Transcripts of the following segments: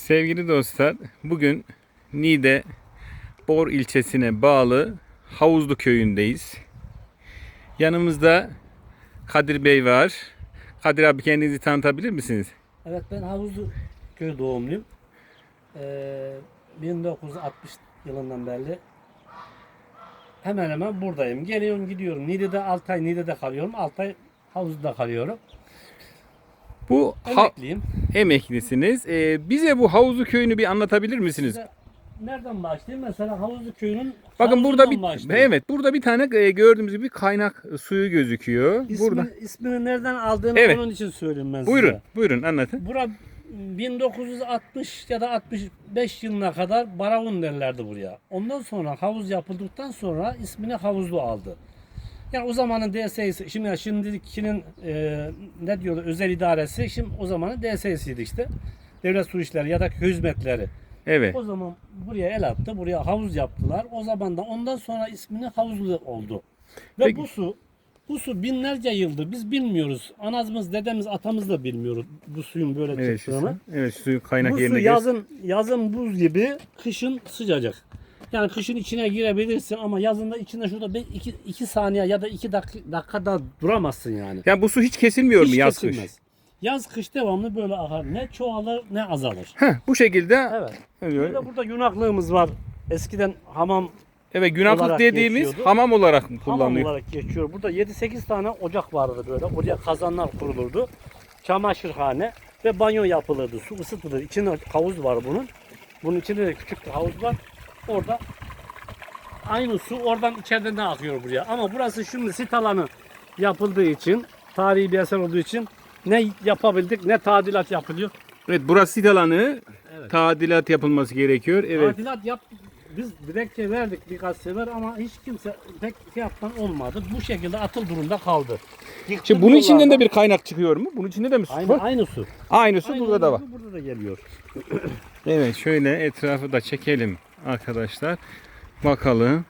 Sevgili dostlar, bugün Niğde Bor ilçesine bağlı Havuzlu köyündeyiz. Yanımızda Kadir Bey var. Kadir abi kendinizi tanıtabilir misiniz? Evet ben Havuzlu köy doğumluyum. Ee, 1960 yılından beri hemen hemen buradayım. Geliyorum gidiyorum. Niğde'de 6 ay Niğde'de kalıyorum. 6 ay havuzda kalıyorum. Bu ha- Emekliyim. emeklisiniz. Ee, bize bu Havuzlu köyünü bir anlatabilir misiniz? Size nereden başlayayım? Mesela Havuzlu köyünün Bakın burada havuzundan bir başlayayım. evet burada bir tane e, gördüğümüz gibi kaynak suyu gözüküyor. İsmi, Burada. ismini nereden aldığını Evet. onun için söyleyeyim ben Buyurun, size. buyurun anlatın. Bura 1960 ya da 65 yılına kadar Baravun derlerdi buraya. Ondan sonra havuz yapıldıktan sonra ismini havuzlu aldı. Yani o zamanın DSİ'si, şimdi şimdikinin e, ne diyorlar özel idaresi, şimdi o zamanın DSİ'siydi işte. Devlet Su İşleri ya da hizmetleri. Evet. O zaman buraya el attı, buraya havuz yaptılar. O zaman da ondan sonra ismini havuzlu oldu. Ve Peki. bu su, bu su binlerce yıldır biz bilmiyoruz. Anamız, dedemiz, atamız da bilmiyor bu suyun böyle Evet, çıktığını. evet, suyu kaynak Bu su yerine göz- yazın yazın buz gibi, kışın sıcacık. Yani kışın içine girebilirsin ama yazında içinde şurada 2 2 saniye ya da 2 dakika, dakikada duramazsın yani. Yani bu su hiç kesilmiyor mu Hiç yaz kış? kesilmez. Yaz kış devamlı böyle akar. Ne çoğalır ne azalır. Heh, bu şekilde Evet. Bir evet. burada yunaklığımız var. Eskiden hamam Evet günahlık olarak dediğimiz geçiyordu. hamam olarak hamam kullanılıyor. olarak geçiyor. Burada 7-8 tane ocak vardı böyle. Oraya kazanlar kurulurdu. Çamaşırhane ve banyo yapılırdı. Su ısıtılır. İçinde havuz var bunun. Bunun içinde de küçük bir havuz var. Orada aynı su oradan içeriden de akıyor buraya. Ama burası şimdi sit alanı yapıldığı için, tarihi bir eser olduğu için ne yapabildik ne tadilat yapılıyor. Evet burası sit alanı. Evet. Tadilat yapılması gerekiyor. Evet. Tadilat yap biz dilekçe verdik birkaç sefer ama hiç kimse pek şey yapan olmadı. Bu şekilde atıl durumda kaldı. Yıktım Şimdi bunun içinden de bir kaynak çıkıyor mu? Bunun içinde de mi su aynı, var? aynı su. Aynısı Aynı burada da var. su Burada da geliyor. Evet şöyle etrafı da çekelim arkadaşlar. Bakalım.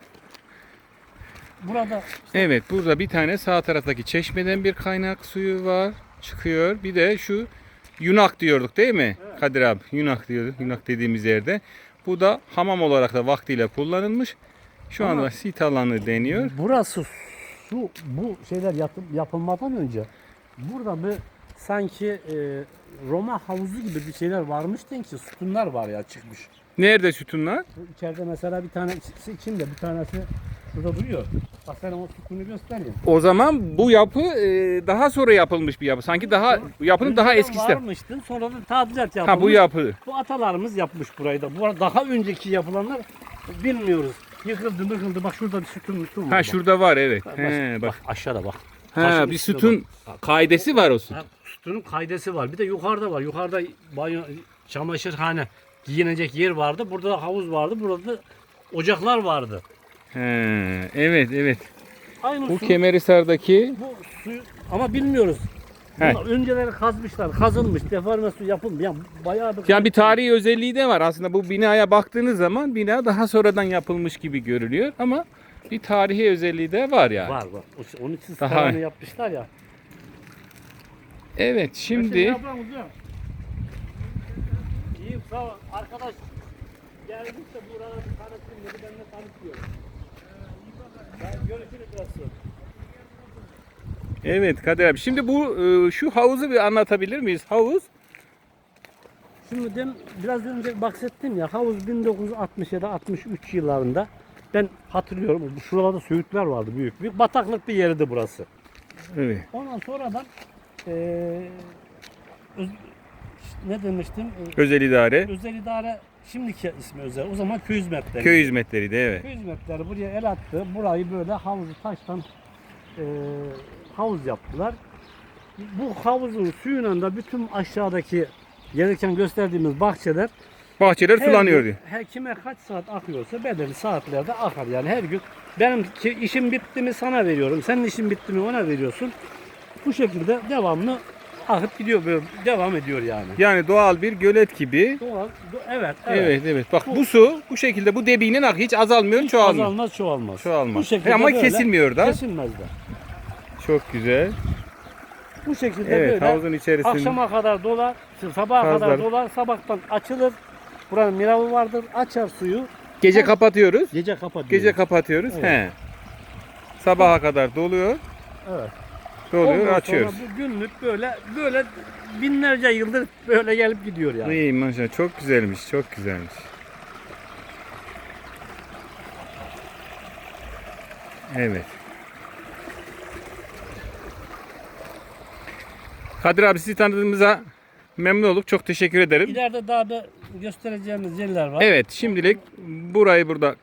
Burada Evet burada bir tane sağ taraftaki çeşmeden bir kaynak suyu var. Çıkıyor. Bir de şu yunak diyorduk değil mi? Kadir abi yunak diyorduk. Yunak dediğimiz yerde. Bu da hamam olarak da vaktiyle kullanılmış. Şu Ama- anda sit alanı deniyor. burası su bu şeyler yapı- yapılmadan önce burada bir sanki e, Roma havuzu gibi bir şeyler varmış ki sütunlar var ya çıkmış. Nerede sütunlar? İçeride mesela bir tane içinde bir tanesi şurada duruyor. Bak ben o sütunu göstereyim. O zaman bu yapı e, daha sonra yapılmış bir yapı. Sanki daha yapının daha Önceden eskisi. Varmıştı. Sonra da tadilat yapılmış. Ha bu yapı. Bu atalarımız yapmış burayı da. Bu arada daha önceki yapılanlar bilmiyoruz. Yıkıldı mıkıldı. Bak şurada bir sütun sütun var. Ha bak. şurada var evet. Bak, He, bak, bak. aşağıda bak. Ha Taşın bir üstüne sütun kaidesi var o sütun. Ha, sütunun kaydesi var. Bir de yukarıda var. Yukarıda banyo, çamaşırhane, giyinecek yer vardı. Burada da havuz vardı. Burada da ocaklar vardı. He, evet evet. Aynı Bu su, Kemerhisar'daki bu suyu ama bilmiyoruz. He. Bunlar önceleri kazmışlar, kazılmış, deforme su yapılmış. Yani bayağı bir yani bir tarihi özelliği de var. Aslında bu binaya baktığınız zaman bina daha sonradan yapılmış gibi görülüyor ama bir tarihi özelliği de var yani. Var var. O- Onun için Daha- yapmışlar ya. Evet Şimdi... şimdi İyiyim sağ ol. Arkadaş geldik de burada bir tanıtayım dedi. Ben de tanıtıyorum. Ben görüşürüz biraz sonra. evet Kadir abi. Şimdi bu e, şu havuzu bir anlatabilir miyiz? Havuz Şimdi ben biraz önce bahsettim ya havuz 1960 ya da 63 yıllarında ben hatırlıyorum şuralarda söğütler vardı büyük büyük bataklık bir yerdi burası. evet. Ondan sonradan eee öz- ne demiştim? Eee, Özel idare, özel idare şimdiki ismi özel. O zaman köy hizmetleri. köy hizmetleri de evet. Köy hizmetleri buraya el attı. Burayı böyle havuzu taştan eee, havuz yaptılar. Bu havuzun suyuyla da bütün aşağıdaki gelirken gösterdiğimiz bahçeler Bahçeler her sulanıyor gün, diyor. her kime kaç saat akıyorsa belirli saatlerde akar yani her gün. Benim ki işim bitti mi sana veriyorum. Senin işin bitti mi ona veriyorsun. Bu şekilde devamlı akıp gidiyor böyle devam ediyor yani. Yani doğal bir gölet gibi. Doğal, do- evet, Evet evet. evet. Bak bu su bu şekilde bu debinin akı hiç azalmıyor, çoğalmıyor. Azalmaz çoğalmaz. Çoğalmaz. Bu şekilde Ama böyle kesilmiyor da. Kesilmez de. Çok güzel. Bu şekilde Evet böyle havuzun içerisinde. akşama kadar dolar, sabaha kadar Kazlar. dolar, sabahtan açılır. Buranın miravı vardır. Açar suyu. Gece kapatıyoruz. Gece kapatıyor. Gece kapatıyoruz. Evet. He. Sabaha kadar doluyor. Evet. Doluyor Ondan açıyoruz. sonra bu günlük böyle böyle binlerce yıldır böyle gelip gidiyor yani. İyi maşallah çok güzelmiş çok güzelmiş. Evet. Kadir abi sizi tanıdığımıza memnun olduk. Çok teşekkür ederim. İleride daha da göstereceğimiz yerler var. Evet şimdilik burayı burada